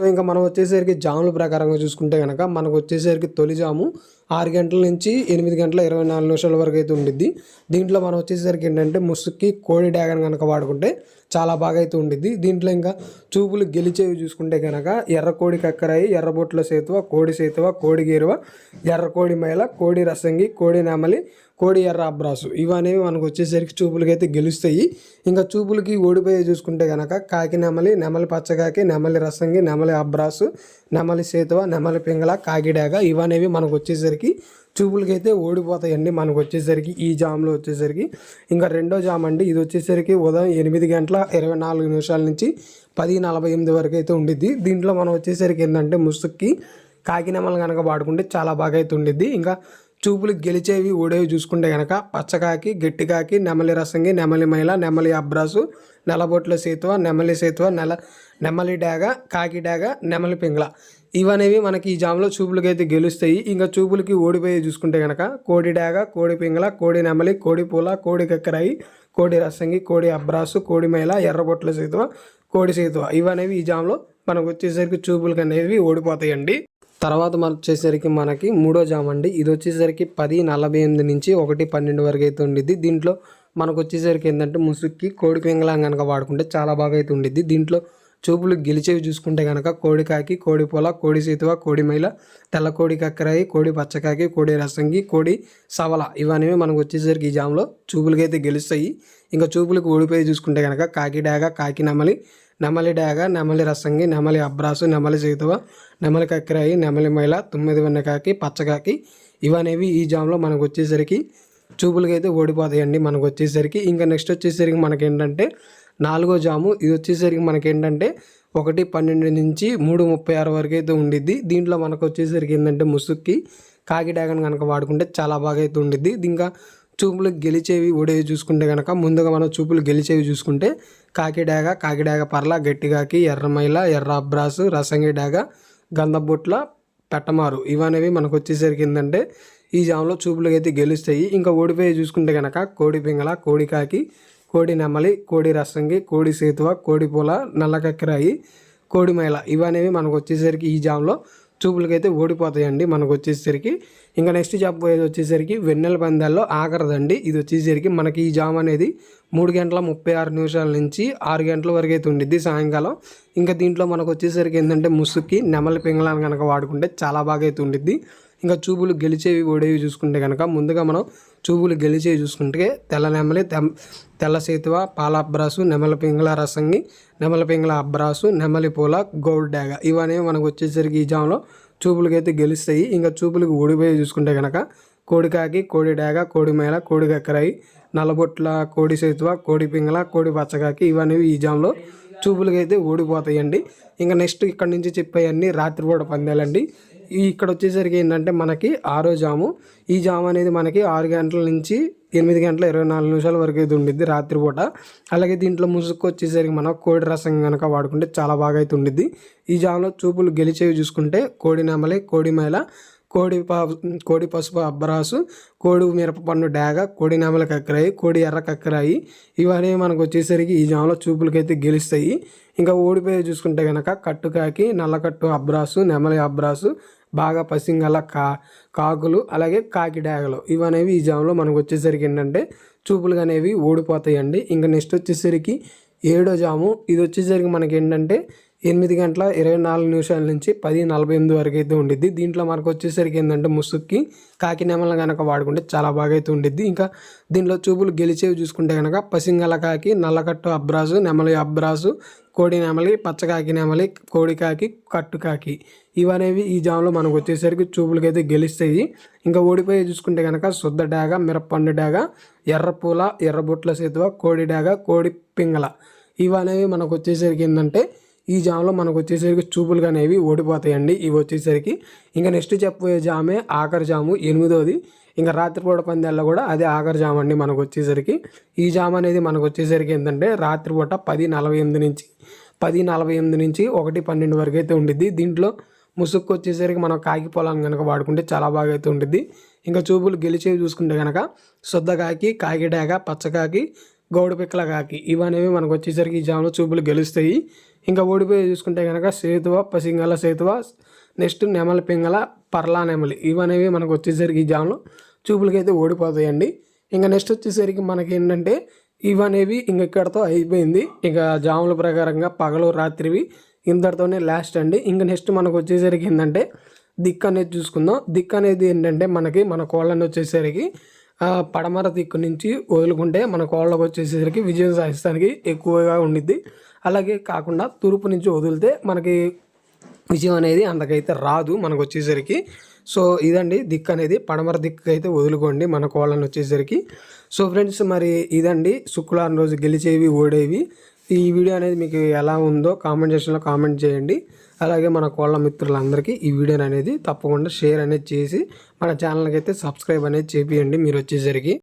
So ఇంకా మనం వచ్చేసరికి జాముల ప్రకారంగా చూసుకుంటే కనుక మనకు వచ్చేసరికి తొలి జాము ఆరు గంటల నుంచి ఎనిమిది గంటల ఇరవై నాలుగు నిమిషాల వరకు అయితే ఉండిద్ది. దీంట్లో మనం వచ్చేసరికి ఏంటంటే ముసుక్కి కోడి డ్యాగన్ కనుక వాడుకుంటే చాలా బాగా అయితే ఉండిద్ది. దీంట్లో ఇంకా చూపులు గెలిచేవి చూసుకుంటే కనుక ఎర్రకోడి కక్కరాయి ఎర్రబొట్ల సేతువ కోడి సేతువ కోడి గేరువ ఎర్రకోడి మైల కోడి రసంగి కోడి నెమలి కోడి ఎర్ర అబ్రాసు. ఇవనేవి మనకు వచ్చేసరికి చూపులకి అయితే గెలుస్తాయి. ఇంకా చూపులకి ఓడిపోయి చూసుకుంటే కనుక కాకి నెమలి నెమలి పచ్చకాకి నెమలి రసంగి నెమలి అబ్రాసు నెమలి సేతువ నెమలి పింగళ కాకిడాగ ఇవనేవి మనకు వచ్చేసరికి చూపులకి అయితే ఓడిపోతాయండి మనకు వచ్చేసరికి ఈ జామ్లో వచ్చేసరికి. ఇంకా రెండో జామ్ అండి ఇది వచ్చేసరికి ఉదయం ఎనిమిది గంటల ఇరవై నాలుగు నిమిషాల నుంచి పది నలభై ఎనిమిది వరకు అయితే ఉండిద్ది. దీంట్లో మనం వచ్చేసరికి ఏంటంటే ముసుక్కి కాకినెమలు కనుక వాడుకుంటే చాలా బాగా అయితే ఉండిద్ది. ఇంకా చూపులు గెలిచేవి ఓడేవి చూసుకుంటే కనుక పచ్చకాకి గట్టికాకి నెమలి రసంగి నెమలి మైల నెమలి అబ్రాసు నెలబొట్ల సేతువ నెమలి సేతువ నెల నెమలి డాగ కాకి డాగ నెమలి పింగళ. ఇవనేవి మనకి ఈ జామ్లో చూపులకి అయితే గెలుస్తాయి. ఇంకా చూపులకి ఓడిపోయి చూసుకుంటే కనుక కోడి డాగ కోడి పింగళ కోడి నెమలి కోడి పూల కోడి కక్కరాయి కోడి రసంగి కోడి అబ్రాసు కోడి మైల ఎర్రబొట్ల సేతువ కోడి సీతువ ఇవనేవి ఈ జామ్లో మనకు వచ్చేసరికి చూపులకి అనేవి ఓడిపోతాయండి. తర్వాత మన వచ్చేసరికి మనకి మూడో జామ్ అండి. ఇది వచ్చేసరికి పది నలభై ఎనిమిది నుంచి ఒకటి పన్నెండు వరకు అయితే ఉండిద్ది. దీంట్లో మనకు వచ్చేసరికి ఏంటంటే ముసుక్కి కోడి పింగళం కనుక వాడుకుంటే చాలా బాగా అయితే ఉండిద్ది. దీంట్లో చూపులు గెలిచేవి చూసుకుంటే కనుక కోడికాకి కోడి పొల కోడి సీతువ కోడి మైల తెల్ల కోడి కక్కరాయి కోడి పచ్చకాకి కోడి రసంగి కోడి సవల ఇవన్నీ మనకు వచ్చేసరికి ఈ జామ్లో చూపులకి అయితే గెలుస్తాయి. ఇంకా చూపులకు ఓడిపోయి చూసుకుంటే కనుక కాకి డాగ కాకి నెమలి నెమలి డాగ నెమలి రసంగి నెమలి అబ్రాసు నెమలి సీతువ నెమలి కక్కరాయి నెమలి మైల తొమ్మిది వెన్నకాకి పచ్చకాకి ఇవనేవి ఈ జామ్లో మనకు వచ్చేసరికి చూపులకి అయితే ఓడిపోతాయండి మనకు వచ్చేసరికి. ఇంకా నెక్స్ట్ వచ్చేసరికి మనకేంటంటే నాలుగో జాము. ఇది వచ్చేసరికి మనకేంటంటే ఒకటి పన్నెండు నుంచి మూడు ముప్పై ఆరు వరకు అయితే ఉండిద్ది. దీంట్లో మనకు వచ్చేసరికి ఏంటంటే ముసుక్కి కాకి డ్యాగన్ కనుక వాడుకుంటే చాలా బాగా అయితే ఉండిద్ది. ఇంకా చూపులు గెలిచేవి ఓడేవి చూసుకుంటే కనుక ముందుగా మనం చూపులు గెలిచేవి చూసుకుంటే కాకి డాగ కాకి డాగ పర్ల గట్టిగాకి ఎర్రమైల ఎర్ర అబ్రాసు రసంగి డాగ గంధబొట్ల పెట్టమారు ఇవనేవి మనకు వచ్చేసరికి ఏంటంటే ఈ జామ్లో చూపులు అయితే గెలుస్తాయి. ఇంకా ఓడిపోయి చూసుకుంటే కనుక కోడి పింగళ కోడి కాకి కోడి నెమలి కోడి రసంగి కోడి సేతువ కోడి పూల నల్లకక్కరాయి కోడి మైల ఇవనేవి మనకు వచ్చేసరికి ఈ జామ్లో చూపులకైతే ఓడిపోతాయండి మనకు వచ్చేసరికి ఇంకా నెక్స్ట్ చెప్పబోయేది వచ్చేసరికి వెన్నెల పందాల్లో ఆఖరిదండి ఇది వచ్చేసరికి మనకి ఈ జామ్ అనేది మూడు గంటల ముప్పై ఆరు నిమిషాల నుంచి ఆరు గంటల వరకు అయితే ఉండిద్ది సాయంకాలం. ఇంకా దీంట్లో మనకు వచ్చేసరికి ఏంటంటే ముసుక్కి నెమలి పింగళాన్ని కనుక వాడుకుంటే చాలా బాగా అయితే ఉండిద్ది. ఇంకా చూపులు గెలిచేవి ఓడేవి చూసుకుంటే కనుక ముందుగా మనం చూపులు గెలిచేవి చూసుకుంటే తెల్ల నెమలి తెల్ల సేతువ పాల అబ్రాసు నెమల పింగళ రసంగి నెమల పింగళ అబ్రాసు నెమలి పూల గోల్డ్ డాగ ఇవన్నీ మనకు వచ్చేసరికి ఈ జామ్లో చూపులకి అయితే గెలుస్తాయి. ఇంకా చూపులకు ఓడిపోయి చూసుకుంటే కనుక కోడికాకి కోడి డాగ కోడి మేళ కోడి కక్కరాయి నల్లబొట్ల కోడి సేతువ కోడి పింగళ కోడి పచ్చకాకి ఇవన్నీ ఈ జామ్లో చూపులకైతే ఓడిపోతాయండి. ఇంకా నెక్స్ట్ ఇక్కడ నుంచి చెప్పేవన్నీ రాత్రిపూట పందాలండి. ఇక్కడ వచ్చేసరికి ఏంటంటే మనకి ఆరో జాము. ఈ జాము అనేది మనకి ఆరు గంటల నుంచి ఎనిమిది గంటల ఇరవై నాలుగు నిమిషాల వరకు అయితే ఉండిద్ది రాత్రిపూట. అలాగే దీంట్లో ముసుగు వచ్చేసరికి మనం కోడి రసం కనుక వాడుకుంటే చాలా బాగా అయితే ఉండిద్ది. ఈ జాములో చూపులు గెలిచేవి చూసుకుంటే కోడి నెమలి కోడి మేళ కోడి పా కోడి పసుపు అబ్బరాసు కోడి మిరపపన్ను డాగ కోడి నెమల కక్కరాయి కోడి ఎర్ర కక్కరాయి ఇవన్నీ మనకు వచ్చేసరికి ఈ జామలో చూపులకైతే గెలుస్తాయి. ఇంకా ఓడిపోయి చూసుకుంటే కనుక కట్టుకాకి నల్లకట్టు అబ్రాసు నెమలి అబ్రాసు బాగా పసింగల కా కాకులు అలాగే కాకిడాగలు ఇవనేవి ఈ జామ్లో మనకు వచ్చేసరికి ఏంటంటే చూపులు అనేవి ఓడిపోతాయండి ఇంకా నెక్స్ట్ వచ్చేసరికి ఏడో జాము. ఇది వచ్చేసరికి మనకి ఏంటంటే ఎనిమిది గంటల ఇరవై నాలుగు నిమిషాల నుంచి పది నలభై ఎనిమిది వరకు అయితే ఉండిద్ది. దీంట్లో మనకు వచ్చేసరికి ఏంటంటే ముసుక్కి కాకి నెమల కనుక వాడుకుంటే చాలా బాగా అయితే ఉండిద్ది. ఇంకా దీంట్లో చూపులు గెలిచేవి చూసుకుంటే కనుక పసింగల కాకి నల్లకట్టు అబ్రాసు నెమలి అబ్రాసు కోడి నెమలి పచ్చకాకి నెమలి కోడి కాకి కట్టు కాకి ఇవనేవి ఈ జామ్లో మనకు వచ్చేసరికి చూపులకి అయితే గెలుస్తాయి. ఇంకా ఓడిపోయి చూసుకుంటే కనుక శుద్ధ డాగ మిరపండు డాగ ఎర్రపూల ఎర్రబొట్ల సేతువ కోడి డాగ కోడి పింగళ ఇవనేవి మనకు వచ్చేసరికి ఏంటంటే ఈ జామ్లో మనకు వచ్చేసరికి చూపులు అనేవి ఓడిపోతాయండి. ఇవి వచ్చేసరికి ఇంకా నెక్స్ట్ చెప్పబోయే జామే ఆఖరి జాము ఎనిమిదోది. ఇంకా రాత్రిపూట పందాల్లో కూడా అదే ఆఖరి జామ్ అండి మనకు వచ్చేసరికి. ఈ జామ్ అనేది మనకు వచ్చేసరికి ఏంటంటే రాత్రిపూట పది నలభై ఎనిమిది నుంచి పది నలభై ఎనిమిది నుంచి ఒకటి పన్నెండు వరకు అయితే ఉండిద్ది. దీంట్లో ముసుక్కు వచ్చేసరికి మనం కాకి పొలాన్ని కనుక వాడుకుంటే చాలా బాగా అయితే ఉంటుంది ఇంకా చూపులు గెలిచేవి చూసుకుంటే కనుక శుద్ధ కాకి కాకి పచ్చకాకి గౌడు పిక్కల కాకి. ఇవనేవి మనకు వచ్చేసరికి ఈ జాములో చూపులు గెలుస్తాయి. ఇంకా ఓడిపోయి చూసుకుంటే కనుక సేతువ పసింగల సేతువ నెక్స్ట్ నెమలి పింగల పర్లా నెమలి. ఇవనేవి మనకు వచ్చేసరికి ఈ జాములో చూపులకైతే ఓడిపోతాయండి. ఇంకా నెక్స్ట్ వచ్చేసరికి మనకి ఏంటంటే ఇవనేవి ఇంక ఇక్కడతో అయిపోయింది. ఇంకా జాముల ప్రకారంగా పగలు రాత్రివి ఇంతటితోనే లాస్ట్ అండి. ఇంకా నెక్స్ట్ మనకు వచ్చేసరికి ఏంటంటే దిక్కు అనేది చూసుకుందాం. దిక్కు అనేది ఏంటంటే మనకి మన కోళ్ళని వచ్చేసరికి పడమర దిక్కు నుంచి వదులుకుంటే మన కోళ్ళకు వచ్చేసరికి విజయం సాధిస్తానికి ఎక్కువగా ఉండిద్ది. అలాగే కాకుండా తూర్పు నుంచి వదిలితే మనకి విజయం అనేది అంతకైతే రాదు మనకు వచ్చేసరికి. సో ఇదండి దిక్కు అనేది. పడమర దిక్కు అయితే వదులుకోండి మన కోళ్ళని వచ్చేసరికి. సో ఫ్రెండ్స్ మరి ఇదండి. శుక్రవారం రోజు గెలిచేవి ఓడేవి. ఈ వీడియో అనేది మీకు ఎలా ఉందో కామెంట్ సెక్షన్లో కామెంట్ చేయండి. అలాగే మన కోళ్ళ మిత్రులందరికీ ఈ వీడియోని అనేది తప్పకుండా షేర్ అనేది చేసి మన ఛానల్కి అయితే సబ్స్క్రైబ్ అనేది చేపియండి. మీరు వచ్చేసరికి